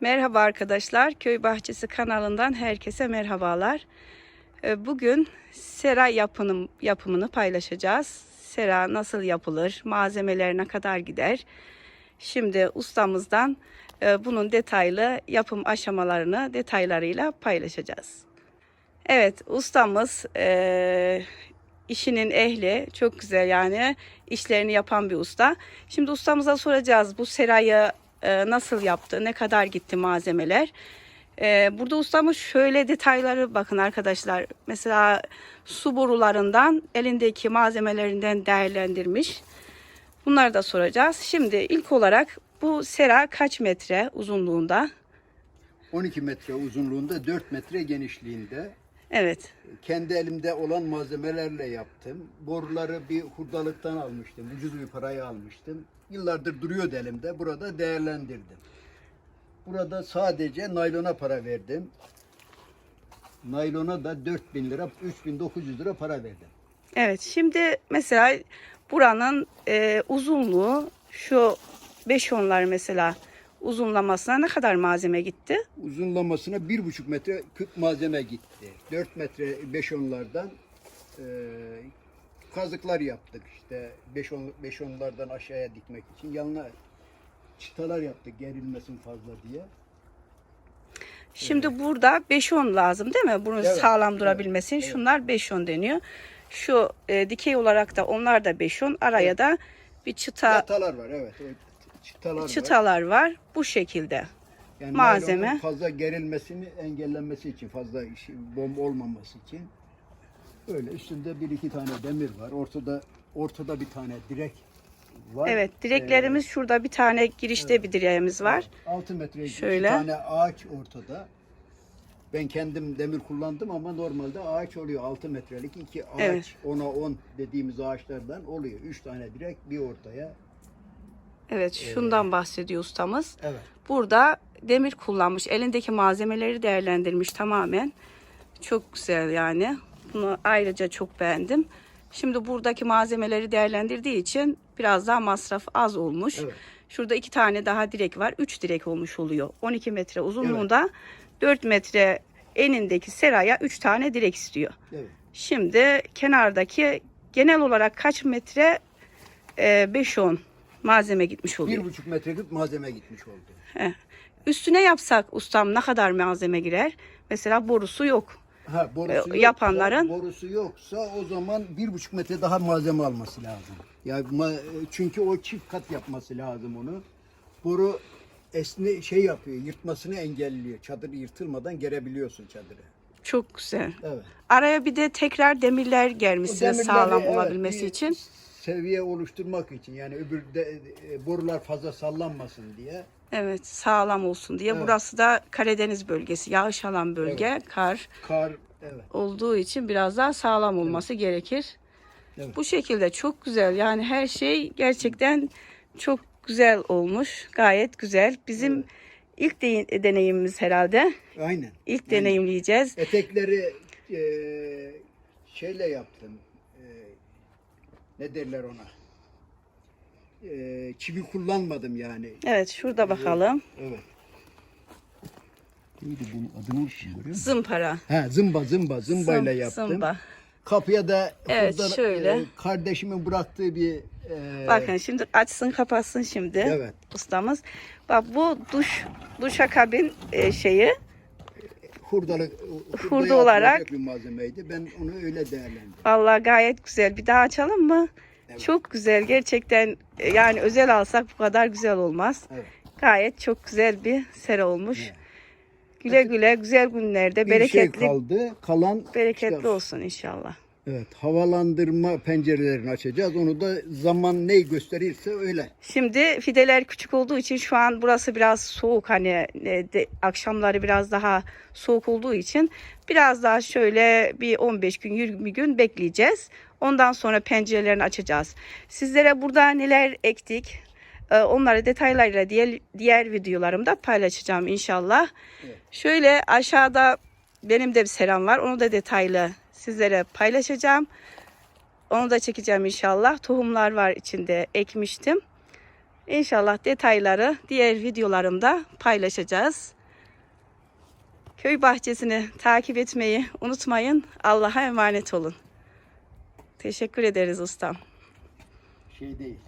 Merhaba arkadaşlar. Köy Bahçesi kanalından herkese merhabalar. Ee, Bugün sera yapının, yapımını paylaşacağız. Sera nasıl yapılır, malzemeler ne kadar gider. Şimdi ustamızdan e, bunun detaylı yapım aşamalarını detaylarıyla paylaşacağız. Evet ustamız e, işinin ehli çok güzel yani işlerini yapan bir usta. Şimdi ustamıza soracağız bu serayı e, nasıl yaptı, ne kadar gitti malzemeler. E, burada ustamız şöyle detayları bakın arkadaşlar. Mesela su borularından elindeki malzemelerinden değerlendirmiş. Bunları da soracağız. Şimdi ilk olarak bu sera kaç metre uzunluğunda? 12 metre uzunluğunda 4 metre genişliğinde Evet. kendi elimde olan malzemelerle yaptım. Boruları bir hurdalıktan almıştım. Ucuz bir paraya almıştım. Yıllardır duruyordu elimde. Burada değerlendirdim. Burada sadece naylona para verdim. Naylona da 4000 lira, 3900 lira para verdim. Evet şimdi mesela buranın e, uzunluğu şu 5 onlar mesela uzunlamasına ne kadar malzeme gitti? Uzunlamasına 1,5 metre küp malzeme gitti. 4 metre 5 onlardan e, kazıklar yaptık işte 5 on, beş onlardan aşağıya dikmek için. Yanına çıtalar yaptık gerilmesin fazla diye. Şimdi burada 5 on lazım değil mi? Bunun Evet, sağlam durabilmesi. için Şunlar 5 on deniyor. Şu e, dikey olarak da onlar da 5 on. Araya da bir çıta Yatalar var evet. O çıtalar var. çıtalar var. Bu şekilde. Yani malzeme. fazla gerilmesini engellenmesi için, fazla bomba olmaması için. Öyle üstünde bir iki tane demir var. Ortada ortada bir tane direk var. Evet direklerimiz şurada bir tane girişte bir direğimiz var. 6 metre Şöyle. iki tane ağaç ortada. Ben kendim demir kullandım ama normalde ağaç oluyor 6 metrelik iki ağaç Evet. 10'a 10 dediğimiz ağaçlardan oluyor. 3 tane direk bir ortaya. Evet şundan bahsediyor ustamız. Evet. Burada demir kullanmış. Elindeki malzemeleri değerlendirmiş tamamen. Çok güzel yani. Bunu ayrıca çok beğendim. Şimdi buradaki malzemeleri değerlendirdiği için biraz daha masraf az olmuş. Evet. Şurada iki tane daha direk var. Üç direk olmuş oluyor. 12 metre uzunluğunda 4 metre enindeki seraya 3 tane direk istiyor. Evet. Şimdi kenardaki genel olarak kaç metre? Ee, 5-10 malzeme gitmiş oluyor. Bir buçuk metreküp malzeme gitmiş oldu. Heh. Üstüne yapsak ustam ne kadar malzeme girer? Mesela borusu yok. Ha, borusu E, yapanların- borusu yoksa o zaman bir buçuk metre daha malzeme alması lazım. Ya ma- çünkü o çift kat yapması lazım onu. Boru esni şey yapıyor, yırtmasını engelliyor. Çadır yırtılmadan gerebiliyorsun çadırı. Çok güzel. Evet. Araya bir de tekrar demirler O gelmişsiniz demirleri, sağlam evet, olabilmesi bir için. Seviye oluşturmak için yani öbür de, e, borular fazla sallanmasın diye. Evet sağlam olsun diye. Evet. Burası da Karadeniz bölgesi. Yağış alan bölge. Kar Kar evet. olduğu için biraz daha sağlam olması gerekir. Evet. Bu şekilde çok güzel. Yani her şey gerçekten çok güzel olmuş. Gayet güzel. Bizim ilk de- deneyimimiz herhalde. Aynen. İlk Aynen. deneyimleyeceğiz. Etekleri e, şeyle yaptım. E, ne derler ona? E, çivi kullanmadım yani. Evet şurada bakalım. Evet. Neydi bunun adını unuttum. Zımpara. Ha zımba zımba zımbayla Zım- yaptım. zımba. Kapıya da Evet, buradan, şöyle. e, kardeşimin bıraktığı bir e, Bakın şimdi açsın kapatsın şimdi Evet. ustamız. Bak bu duş duşakabin e, şeyi hurdalı Hurda hurdaya olarak- bir malzemeydi. Ben onu öyle değerlendirdim. vallahi gayet güzel. Bir daha açalım mı? Evet. Çok güzel. Gerçekten e, yani özel alsak bu kadar güzel olmaz. Evet. Gayet çok güzel bir sera olmuş. Evet. Güle güle güzel günlerde Bir bereketli şey kaldı. Kalan bereketli işte- olsun inşallah. Evet, havalandırma pencerelerini açacağız. Onu da zaman neyi gösterirse öyle. Şimdi fideler küçük olduğu için şu an burası biraz soğuk hani e, de, akşamları biraz daha soğuk olduğu için biraz daha şöyle bir 15 gün 20 gün bekleyeceğiz. Ondan sonra pencerelerini açacağız. Sizlere burada neler ektik e, onları detaylarıyla diğer, diğer videolarımda paylaşacağım inşallah. Evet. Şöyle aşağıda benim de bir seram var. Onu da detaylı sizlere paylaşacağım. Onu da çekeceğim inşallah. Tohumlar var içinde ekmiştim. İnşallah detayları diğer videolarımda paylaşacağız. Köy bahçesini takip etmeyi unutmayın. Allah'a emanet olun. Teşekkür ederiz ustam. Şey değil.